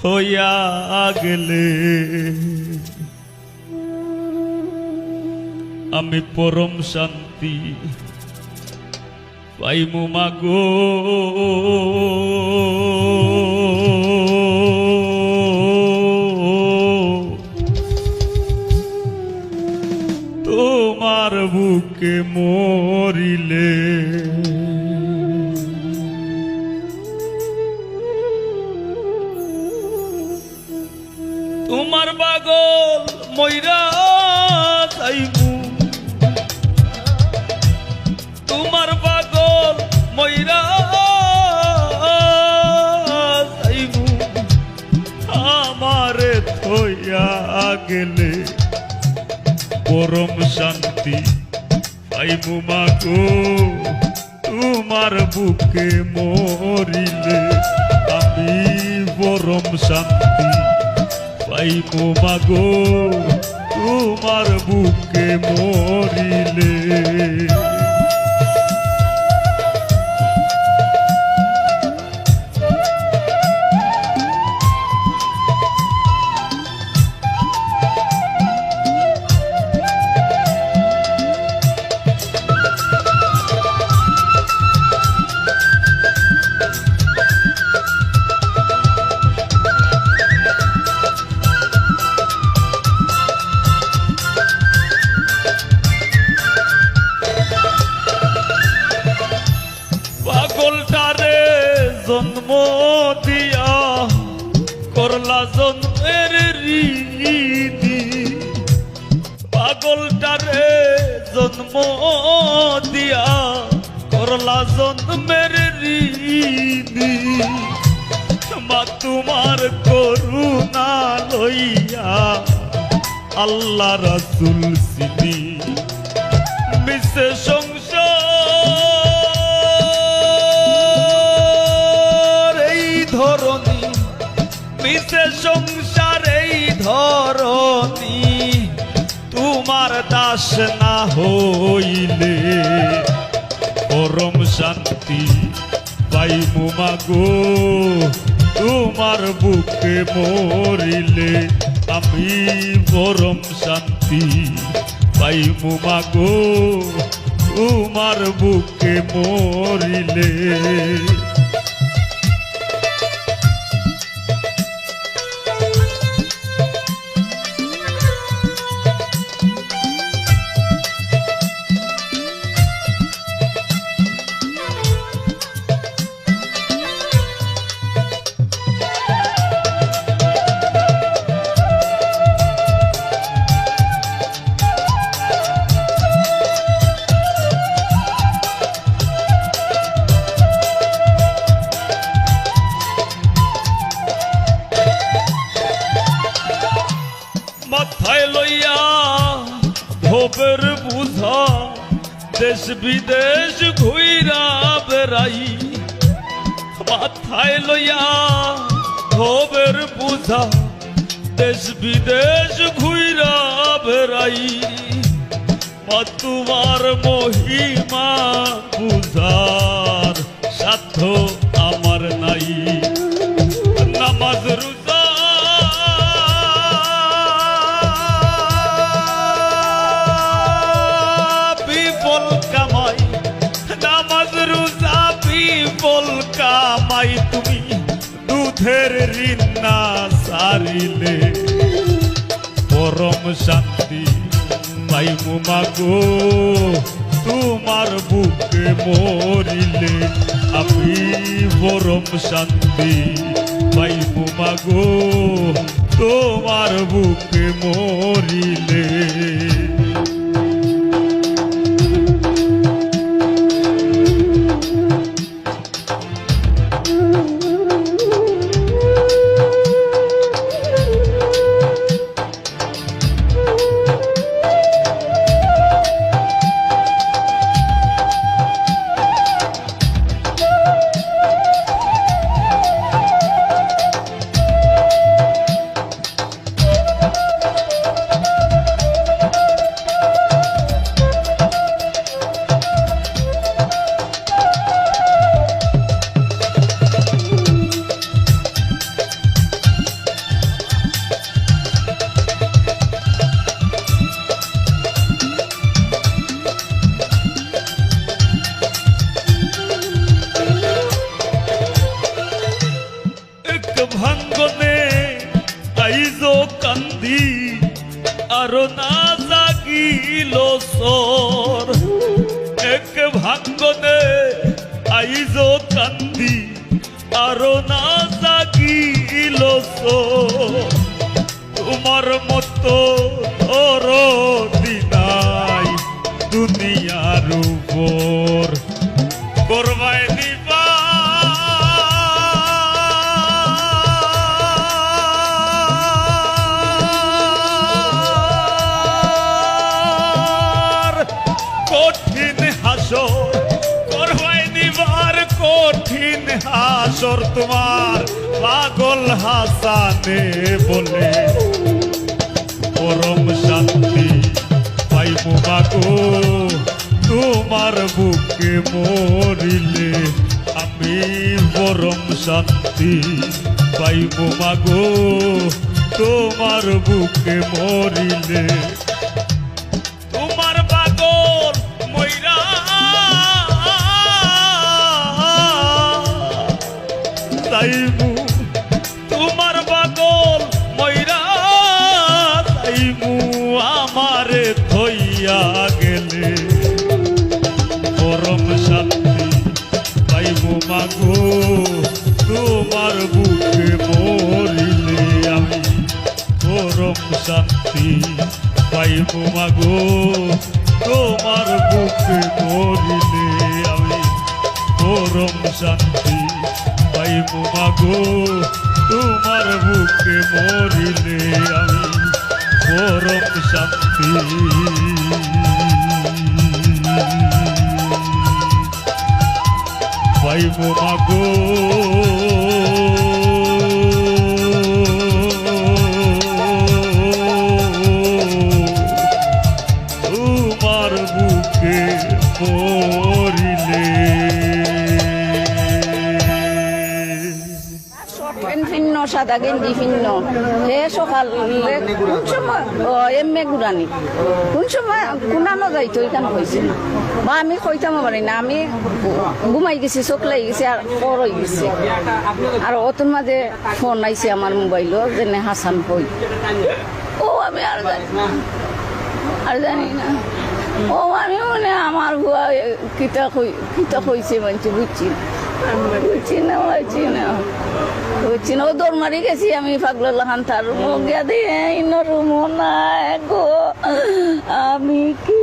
থইয়া গেলে। আমি পরম শান্তি পাইমু মাগো। তোমার পাগল ময়রা যাইবু তোমার পাগল ময়রা যাইবু আমারে থইয়া গেলে পরম শান্তি পাইবু মাগো। তোমার বুকে মরিলে আমি পরম শান্তি। পাইবো মাগো তোমার বুকে মরিলে। জন্মের রীতি। পাগলটারে জন্ম দিয়া করলা জন্মের রীতি। মা, তোমার করুণা লইয়া আল্লাহ রাসুল সিনি। মিশে সংসার, এই ধরনী মিশে সংসার ধরনী তোমার দাস না হইলে পরম শান্তি পাইমু মাগো। তোমার বুকে মরিলে আমি পরম শান্তি পাইমু মাগো। তোমার বুকে মরিলে দেশ বিদেশ ঘুইরা বেড়াই মাথায় লইয়া ভোবের বুঝা দেশ বিদেশ ঘুইরা বেড়াই। তোমার মহিমা কামাই তুমি দুধের ঋণ না সারিলে। পরম শান্তি পাইমু মাগো, তোমার বুকে মরিলে। আমি পরম শান্তি পাইমু মাগো, তোমার বুকে মরিলে। ভাঙ্গনে আইজো কান্দি, আর না জাগিল সর এক ভাঙ্গনে আইজো কান্দি, আর না জাগিল সর তোমার মতো কঠিন হাসর তোমার পাগল হাসানে বলে। পরম শান্তি পাইব মাগো, তোমার বুকে মরিলে। আমি পরম শান্তি পাইব মাগো, তোমার বুকে মরিলে। তাইমু তোমার পাগল ময়রা তাইমু আমারে থইয়া গেলে। পরম শান্তি পাইমু মাগো, তোমার বুকে মরিলে আমি। পরম শান্তি পাইব মাগো, তোমার বুকে মরিলে আমি। পরম শান্তি পাইব মাগো তোমার বুকে মরিলে আমি পরম শান্তি। পাইব মাগো তোমার বুকে পড়িলে সাদা গেঞ্জি ভিন্ন হে সকালে কোন সময়? ও, এমএ গুড়ানি কোন সময় কুনানো যাইতো, এখানে হয়েছিল বা আমি কইতাম পারি না, আমি ঘুমাই গেছি, চোখ লাগি গেছে, আর পর হয়ে গেছে। আর অতন মাঝে ফোন আইছে আমার মোবাইলও যেনে হাসান কই। ও, আমি আর জানি আর জানি না। ও, আমি মানে আমার ভুয়া কিতা কই, কিতা কইছে মানছি বুঝছি গেছি আমি গো। আমি কি